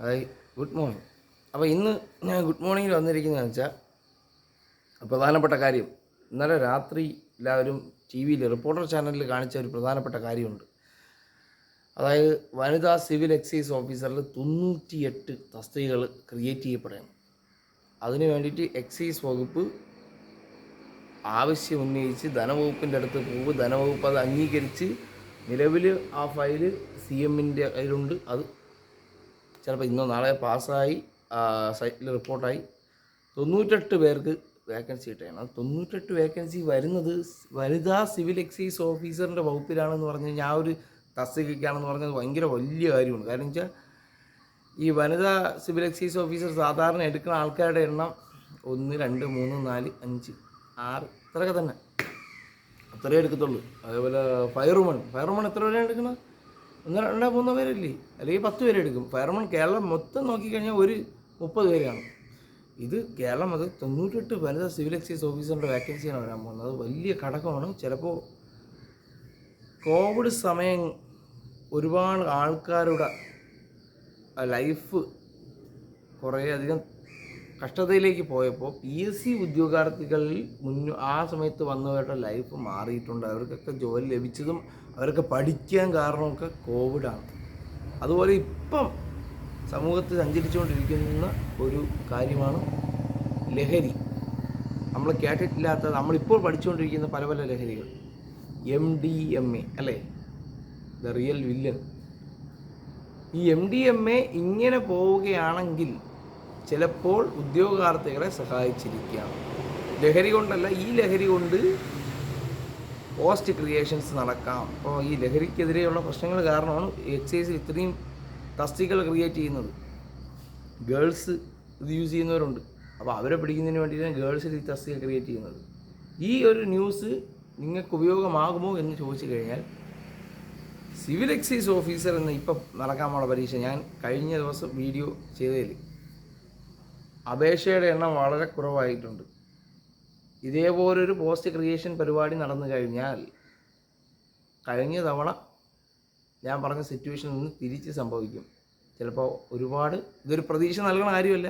Hi good morning. അപ്പോൾ ഇന്ന് ഞാൻ ഗുഡ് മോർണിംഗിൽ വന്നിരിക്കുന്നതെന്ന് വെച്ചാൽ പ്രധാനപ്പെട്ട കാര്യം ഇന്നലെ രാത്രി എല്ലാവരും ടി വിയിൽ റിപ്പോർട്ടർ ചാനലിൽ കാണിച്ച ഒരു പ്രധാനപ്പെട്ട കാര്യമുണ്ട്. അതായത് വനിതാ സിവിൽ എക്സൈസ് ഓഫീസറിൽ തൊണ്ണൂറ്റിയെട്ട് തസ്തികകൾ ക്രിയേറ്റ് ചെയ്യപ്പെടുകയാണ്. അതിന് വേണ്ടിയിട്ട് എക്സൈസ് വകുപ്പ് ആവശ്യം ഉന്നയിച്ച് ധനവകുപ്പിന്റെ അടുത്ത് പോകും ധനവകുപ്പ് അത് അംഗീകരിച്ച് നിലവിൽ ആ ഫയൽ സി എമ്മിന്റെ കയ്യിലുണ്ട്. അത് ചിലപ്പോൾ ഇന്നോ നാളെ പാസ്സായി സൈറ്റിൽ റിപ്പോർട്ടായി. തൊണ്ണൂറ്റെട്ട് പേർക്ക് വേക്കൻസി കിട്ടുകയാണ്. അത് തൊണ്ണൂറ്റെട്ട് വേക്കൻസി വരുന്നത് വനിതാ സിവിൽ എക്സൈസ് ഓഫീസറിന്റെ വകുപ്പിലാണെന്ന് പറഞ്ഞു കഴിഞ്ഞാൽ ആ ഒരു തസ്തികയ്ക്കാണെന്ന് പറഞ്ഞത് ഭയങ്കര വലിയ കാര്യമാണ്. കാരണം വെച്ചാൽ ഈ വനിതാ സിവിൽ എക്സൈസ് ഓഫീസർ സാധാരണ എടുക്കുന്ന ആൾക്കാരുടെ എണ്ണം ഒന്ന് രണ്ട് മൂന്ന് നാല് അഞ്ച് ആറ് ഇത്രയൊക്കെ തന്നെ. അത്രയേ എടുക്കത്തുള്ളൂ. അതേപോലെ ഫയർമൺ ഫയർമൺ എത്ര വരെയാണ് എടുക്കുന്നത്? ഒന്ന് രണ്ടോ മൂന്നോ പേരല്ലേ? അല്ലെങ്കിൽ പത്ത് പേരെ എടുക്കും. ഫയർമൺ കേരളം മൊത്തം നോക്കിക്കഴിഞ്ഞാൽ ഒരു മുപ്പത് പേരാണ് ഇത് കേരളം അത് തൊണ്ണൂറ്റെട്ട് വനിതാ സിവിൽ എക്സൈസ് ഓഫീസറിന്റെ വാക്കൻസിയാണ് വരാൻ പോകുന്നത്. വലിയ ഘടകമാണ് ചിലപ്പോൾ കോവിഡ് സമയം ഒരുപാട് ആൾക്കാരുടെ ലൈഫ് കുറേയധികം കഷ്ടതയിലേക്ക് പോയപ്പോൾ പി എസ് സി ഉദ്യോഗാർത്ഥികളിൽ മുന്നോ ആ സമയത്ത് വന്നവരുടെ ലൈഫ് മാറിയിട്ടുണ്ട്. അവർക്കൊക്കെ ജോലി ലഭിച്ചതും അവരൊക്കെ പഠിക്കാൻ കാരണമൊക്കെ കോവിഡാണ്. അതുപോലെ ഇപ്പം സമൂഹത്തിൽ സഞ്ചരിച്ചുകൊണ്ടിരിക്കുന്ന ഒരു കാര്യമാണ് ലഹരി. നമ്മൾ കേട്ടിട്ടില്ലാത്ത നമ്മളിപ്പോൾ പഠിച്ചുകൊണ്ടിരിക്കുന്ന പല പല ലഹരികൾ. എം ഡി എം എ അല്ലേ? ദ റിയൽ വില്ലൻ ഈ എം ഡി എം എ ഇങ്ങനെ പോവുകയാണെങ്കിൽ ചിലപ്പോൾ ഉദ്യോഗാർത്ഥികളെ സഹായിച്ചിരിക്കാം. ലഹരി കൊണ്ടല്ല ഈ ലഹരി കൊണ്ട് പോസ്റ്റ് ക്രിയേഷൻസ് നടക്കാം. അപ്പോൾ ഈ ലഹരിക്കെതിരെയുള്ള പ്രശ്നങ്ങൾ കാരണമാണ് എക്സൈസിൽ ഇത്രയും തസ്തികൾ ക്രിയേറ്റ് ചെയ്യുന്നത്. ഗേൾസ് ഇത് യൂസ് ചെയ്യുന്നവരുണ്ട്. അപ്പോൾ അവരെ പിടിക്കുന്നതിന് വേണ്ടിയിട്ടാണ് ഗേൾസിൽ ഈ തസ്തിക ക്രിയേറ്റ് ചെയ്യുന്നത്. ഈ ഒരു ന്യൂസ് നിങ്ങൾക്ക് ഉപയോഗമാകുമോ എന്ന് ചോദിച്ചു കഴിഞ്ഞാൽ സിവിൽ എക്സൈസ് ഓഫീസർ എന്ന ഇപ്പം നടക്കാമുള്ള പരീക്ഷ ഞാൻ കഴിഞ്ഞ ദിവസം വീഡിയോ ചെയ്തതിൽ അപേക്ഷയുടെ എണ്ണം വളരെ കുറവായിട്ടുണ്ട്. ഇതേപോലൊരു പോസ്റ്റ് ക്രിയേഷൻ പരിപാടി നടന്നു കഴിഞ്ഞാൽ കഴിഞ്ഞ തവണ ഞാൻ പറഞ്ഞ സിറ്റുവേഷനിൽ നിന്ന് തിരിച്ച് സംഭവിക്കും. ചിലപ്പോൾ ഒരുപാട് ഇതൊരു പ്രതീക്ഷ നൽകണ കാര്യമല്ല.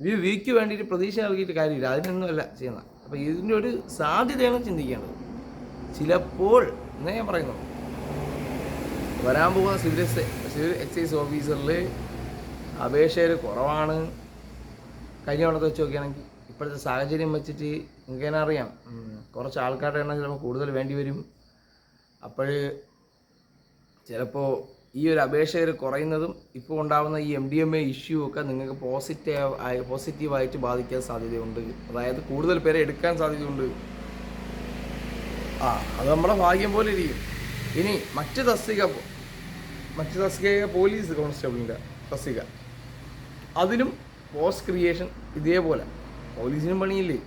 ഒരു വീക്ക് വേണ്ടിയിട്ട് പ്രതീക്ഷ നൽകിയിട്ട് കാര്യമില്ല. അതിനൊന്നുമല്ല ചെയ്യുന്നത്. അപ്പോൾ ഇതിന്റെ ഒരു സാധ്യതയാണ് ചിന്തിക്കേണ്ടത്. ചിലപ്പോൾ എന്നേ ഞാൻ പറയുന്നു വരാൻ പോകുന്ന സിവിൽ സിവിൽ എക്സൈസ് ഓഫീസറിൽ അപേക്ഷയിൽ കുറവാണ്. കഴിഞ്ഞ തവണത്തെ വെച്ച് നോക്കുകയാണെങ്കിൽ ഇപ്പോഴത്തെ സാഹചര്യം വെച്ചിട്ട് നിങ്ങൾക്ക് അറിയാം. കുറച്ച് ആൾക്കാരുടെ എണ്ണം ചിലപ്പോൾ കൂടുതൽ വേണ്ടി വരും. അപ്പോൾ ചിലപ്പോൾ ഈ ഒരു അപേക്ഷകർ കുറയുന്നതും ഇപ്പോൾ ഉണ്ടാകുന്ന ഈ M D M A issue ഒക്കെ നിങ്ങൾക്ക് പോസിറ്റീവ് ആയി പോസിറ്റീവായിട്ട് ബാധിക്കാൻ സാധ്യതയുണ്ട്. അതായത് കൂടുതൽ പേരെ എടുക്കാൻ സാധ്യതയുണ്ട്. ആ അത് നമ്മുടെ ഭാഗ്യം പോലെ ഇരിക്കും. ഇനി മറ്റ് തസ്തിക മറ്റ് തസ്തിക പോലീസ് കോൺസ്റ്റബിളിന്റെ തസ്തിക. അതിലും പോസ്റ്റ് ക്രിയേഷൻ ഇതേപോലെ. പോലീസിനും പണിയില്ലേ?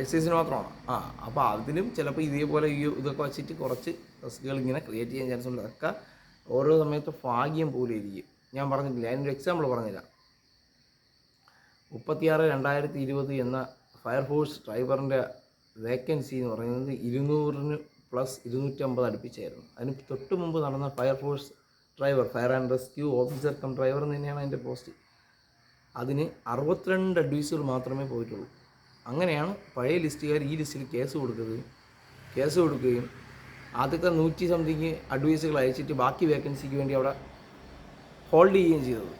എക്സൈസിന് മാത്രമാണ്. ആ അപ്പോൾ അതിനും ചിലപ്പോൾ ഇതേപോലെ ഈ ഇതൊക്കെ വെച്ചിട്ട് കുറച്ച് റിസ്കുകൾ ഇങ്ങനെ ക്രിയേറ്റ് ചെയ്യാൻ ചാൻസ് ഉണ്ട്. അതൊക്കെ ഓരോ സമയത്ത് ഭാഗ്യം പോലെ ഇരിക്കും. ഞാൻ പറഞ്ഞിട്ടില്ല? അതിനൊരു എക്സാമ്പിൾ പറഞ്ഞില്ല മുപ്പത്തിയാറ് രണ്ടായിരത്തി ഇരുപത് എന്ന ഫയർഫോഴ്സ് ഡ്രൈവറിന്റെ വേക്കൻസി എന്ന് പറയുന്നത് ഇരുന്നൂറിന് പ്ലസ് ഇരുന്നൂറ്റമ്പത് അടുപ്പിച്ചായിരുന്നു. അതിന് തൊട്ട് മുമ്പ് നടന്ന fire force driver fire and rescue officer cum driver എന്ന് തന്നെയാണ് അതിന്റെ പോസ്റ്റ് അതിന് അറുപത്തിരണ്ട് അഡ്വൈസുകൾ മാത്രമേ പോയിട്ടുള്ളൂ. അങ്ങനെയാണ് പഴയ ലിസ്റ്റുകാർ ഈ ലിസ്റ്റിൽ കേസ് കൊടുക്കുകയും കേസ് കൊടുക്കുകയും ആദ്യത്തെ നൂറ്റി സംതിങ് അഡ്വൈസുകൾ അയച്ചിട്ട് ബാക്കി വേക്കൻസിക്ക് വേണ്ടി അവിടെ ഹോൾഡ് ചെയ്യുകയും ചെയ്തത്.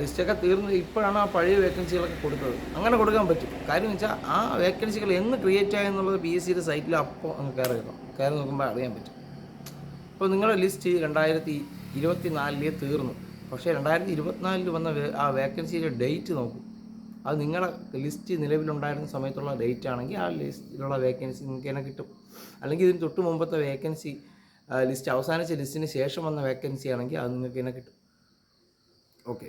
ലിസ്റ്റൊക്കെ തീർന്ന് ഇപ്പോഴാണ് ആ പഴയ വേക്കൻസികളൊക്കെ കൊടുത്തത്. അങ്ങനെ കൊടുക്കാൻ പറ്റും. കാര്യം വെച്ചാൽ ആ വേക്കൻസികൾ എന്ന് ക്രിയേറ്റ് ആയെന്നുള്ളത് പി എസ് സിയുടെ സൈറ്റിൽ അപ്പോൾ അങ്ങ് കയറി കയറി നോക്കുമ്പോൾ അറിയാൻ പറ്റും. ഇപ്പോൾ നിങ്ങളുടെ ലിസ്റ്റ് രണ്ടായിരത്തി ഇരുപത്തി നാലിലേ തീർന്നു. പക്ഷേ രണ്ടായിരത്തി ഇരുപത്തിനാലിൽ വന്ന ആ വേക്കൻസിയുടെ ഡേറ്റ് നോക്കും. അത് നിങ്ങളുടെ ലിസ്റ്റ് നിലവിലുണ്ടായിരുന്ന സമയത്തുള്ള ഡേറ്റ് ആണെങ്കിൽ ആ ലിസ്റ്റിലുള്ള വേക്കൻസി നിങ്ങൾക്ക് തന്നെ കിട്ടും. അല്ലെങ്കിൽ ഇതിന് തൊട്ട് മുമ്പത്തെ വേക്കൻസി ലിസ്റ്റ് അവസാനിച്ച ലിസ്റ്റിന് ശേഷം വന്ന വേക്കൻസി ആണെങ്കിൽ അത് നിങ്ങൾക്ക് തന്നെ കിട്ടും. ഓക്കെ.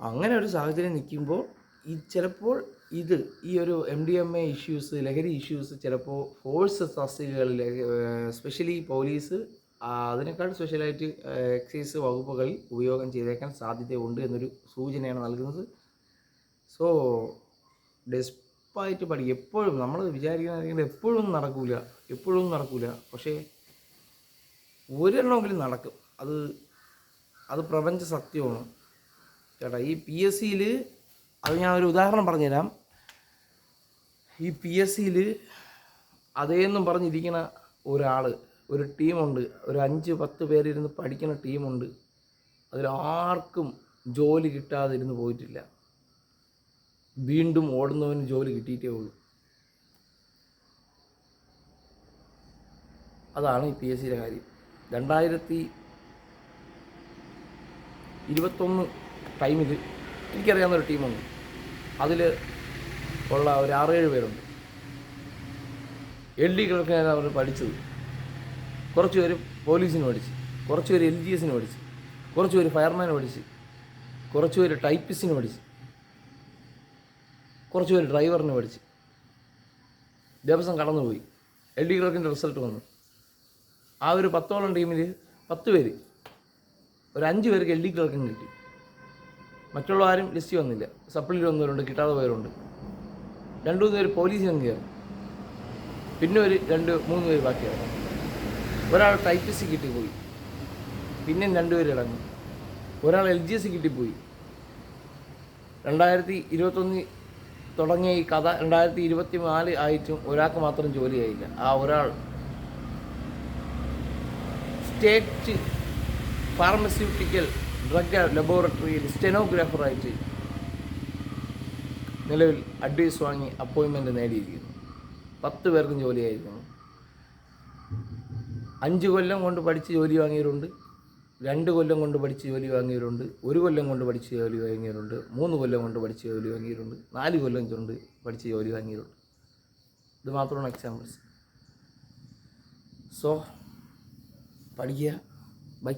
അങ്ങനെ ഒരു സാഹചര്യം നിൽക്കുമ്പോൾ ഈ ചിലപ്പോൾ ഇത് ഈ ഒരു M D M A issues ലഹരി ഇഷ്യൂസ് ചിലപ്പോൾ ഫോഴ്സ് തസ്തികകളിൽ സ്പെഷ്യലി പോലീസ് അതിനേക്കാൾ സ്പെഷ്യലായിട്ട് എക്സൈസ് വകുപ്പുകളിൽ ഉപയോഗം ചെയ്തേക്കാൻ സാധ്യതയുണ്ട് എന്നൊരു സൂചനയാണ് നൽകുന്നത്. സോ ഡെസ്പായിട്ട് പഠിക്കും എപ്പോഴും നമ്മൾ വിചാരിക്കുന്ന എപ്പോഴും നടക്കില്ല എപ്പോഴും നടക്കില്ല പക്ഷേ ഒരെണ്ണമെങ്കിലും നടക്കും. അത് അത് പ്രപഞ്ച സത്യമാണ്. ചേട്ടാ ഈ പി എസ് സിയിൽ അത് ഞാൻ ഒരു ഉദാഹരണം പറഞ്ഞുതരാം. ഈ പി എസ് സിയിൽ അതേന്നും പറഞ്ഞിരിക്കുന്ന ഒരാൾ ഒരു ടീമുണ്ട്. ഒരു അഞ്ച് പത്ത് പേരിരുന്ന് പഠിക്കുന്ന ടീമുണ്ട്. അതിൽ ആർക്കും ജോലി കിട്ടാതെ ഇരുന്ന് പോയിട്ടില്ല. വീണ്ടും ഓടുന്നവന് ജോലി കിട്ടിയിട്ടേ ഉള്ളൂ. അതാണ് ഈ പി എസ് സിയുടെ കാര്യം. രണ്ടായിരത്തി ഇരുപത്തൊന്ന് ടൈമിൽ എനിക്കറിയാവുന്ന ഒരു ടീമുണ്ട്. അതിൽ ഉള്ള ഒരു ആറേഴ് പേരുണ്ട്. എൽ ഡി കിഴക്കാണ് അവർ പഠിച്ചത്. കുറച്ച് പേര് പോലീസിന് പഠിച്ച് കുറച്ച് പേര് എൽ ജി എസിന് പഠിച്ച് കുറച്ച് പേര് ഫയർമാന് പഠിച്ച് കുറച്ച് പേര് ടൈപ്പിസ്റ്റിന് പഠിച്ച് കുറച്ച് പേര് ഡ്രൈവറിന് പഠിച്ച് ദിവസം കടന്നുപോയി. എൽ ഡി ക്ലർക്കിന്റെ റിസൾട്ട് വന്നു. ആ ഒരു പത്തോളം ടീമിൽ പത്ത് പേര് ഒരു അഞ്ച് പേർക്ക് എൽ ഡി ക്ലർക്കിന് കിട്ടി. മറ്റുള്ള ആരും ലിസ്റ്റ് വന്നില്ല. സപ്ലിയിൽ വന്നവരുണ്ട് കിട്ടാതെ പോയവരുണ്ട്. രണ്ടു മൂന്ന് പേര് പോലീസിനും കയറി. പിന്നെ ഒരു രണ്ട് മൂന്ന് പേര് ബാക്കിയാണ് ഒരാൾ ടൈപ്പിസ്റ്റ് കിട്ടിപ്പോയി പിന്നെ രണ്ടുപേർ ഇറങ്ങി. ഒരാൾ എൽ ജി എസ് കിട്ടിപ്പോയി രണ്ടായിരത്തി ഇരുപത്തൊന്ന് തുടങ്ങിയ ഈ കഥ രണ്ടായിരത്തി ഇരുപത്തി നാല് ആയിട്ടും ഒരാൾക്ക് മാത്രം ജോലി ആയില്ല. ആ ഒരാൾ സ്റ്റേറ്റ് ഫാർമസ്യൂട്ടിക്കൽ ഡ്രഗ് ലബോറട്ടറിയിൽ സ്റ്റെനോഗ്രാഫറായിട്ട് നിലവിൽ അഡ്വൈസ് വാങ്ങി അപ്പോയിൻമെന്റ് നേടിയിരിക്കുന്നു. പത്ത് പേർക്കും ജോലിയായിരിക്കുന്നു അഞ്ച് കൊല്ലം കൊണ്ട് പഠിച്ച് ജോലി വാങ്ങിയവരുണ്ട്. രണ്ട് കൊല്ലം കൊണ്ട് പഠിച്ച് ജോലി വാങ്ങിയവരുണ്ട്. ഒരു കൊല്ലം കൊണ്ട് പഠിച്ച് ജോലി വാങ്ങിയവരുണ്ട്. മൂന്ന് കൊല്ലം കൊണ്ട് പഠിച്ച് ജോലി വാങ്ങിയവരുണ്ട്. നാല് കൊല്ലം കൊണ്ട് പഠിച്ച് ജോലി വാങ്ങിയവരുണ്ട്. ഇത് മാത്രമാണ് എക്സാമ്പിൾസ് സോ പഠിക്കുക. ബൈ